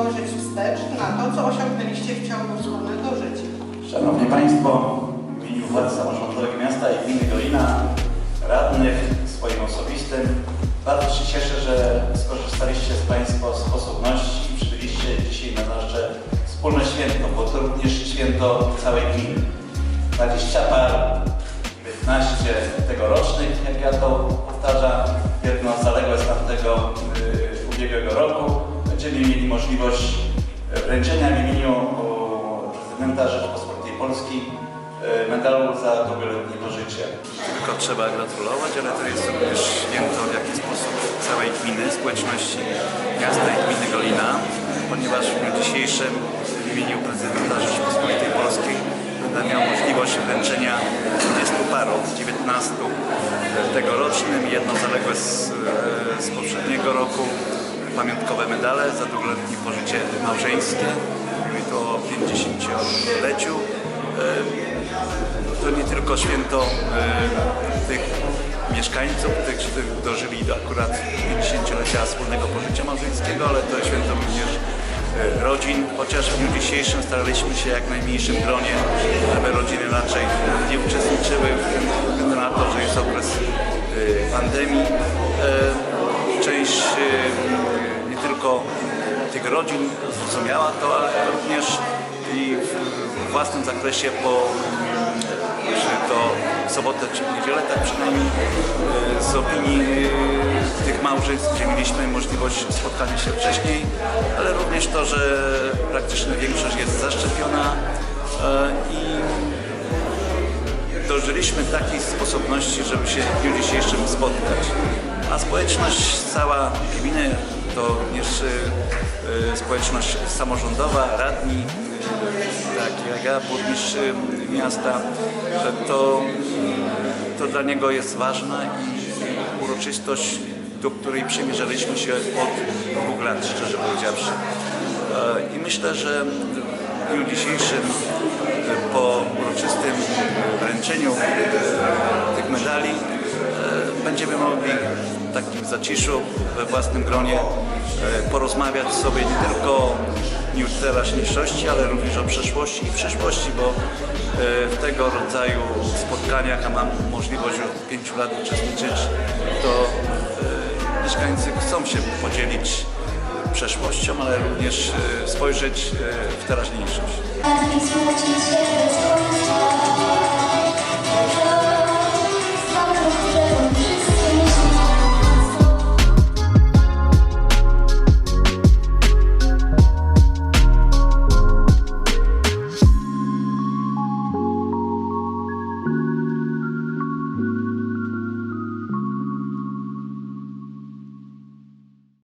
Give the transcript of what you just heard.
spojrzeć wstecz na to, co osiągnęliście w ciągu wspólnego życia. Szanowni Państwo, w imieniu władz samorządowych miasta i gminy Dolina, radnych, swoim osobistym, bardzo się cieszę, że skorzystaliście z Państwa sposobności i przybyliście dzisiaj na nasze wspólne święto, bo to również święto całej gminy. 20 par, 15 tegorocznych, Mieli możliwość y, wręczenia w imieniu prezydenta Rzeczypospolitej Polskiej y, medalu za długoletnie pożycie. Tylko trzeba gratulować, ale to jest również święto w jakiś sposób całej gminy, społeczności miasta i gminy Golina, ponieważ w dniu dzisiejszym w imieniu prezydenta Rzeczypospolitej Polskiej będę miał możliwość wręczenia 20 parów, 19 tegorocznym, jedno zaległe z, e, z poprzedniego roku, pamiątkowe medale za długoletnie pożycie małżeńskie. Mówimy tu o 50-leciu. E, to nie tylko święto e, tych mieszkańców, tych, którzy dożyli do akurat 50-lecia wspólnego pożycia małżeńskiego, ale to święto również e, rodzin, chociaż w dniu dzisiejszym staraliśmy się jak najmniejszym gronie, żeby rodziny raczej nie uczestniczyły w tym, na to, że jest okres pandemii. Rodzin zrozumiała to, ale również i w własnym zakresie po to sobotę czy niedzielę, tak przynajmniej e, z opinii e, tych małżeństw, gdzie mieliśmy możliwość spotkania się wcześniej, ale również to, że praktycznie większość jest zaszczepiona e, i dożyliśmy takiej sposobności, żeby się w dniu dzisiejszym spotkać. A społeczność cała gminy to również społeczność samorządowa, radni, tak jak ja, burmistrz miasta, to, to dla niego jest ważna i uroczystość, do której przymierzaliśmy się od dwóch lat, szczerze powiedziawszy. E, I myślę, że w dniu dzisiejszym po zaciszu, we własnym gronie e, porozmawiać sobie nie tylko o teraźniejszości, ale również o przeszłości i przyszłości, bo e, w tego rodzaju spotkaniach, a mam możliwość od pięciu lat uczestniczyć, to e, mieszkańcy chcą się podzielić przeszłością, ale również spojrzeć w teraźniejszość.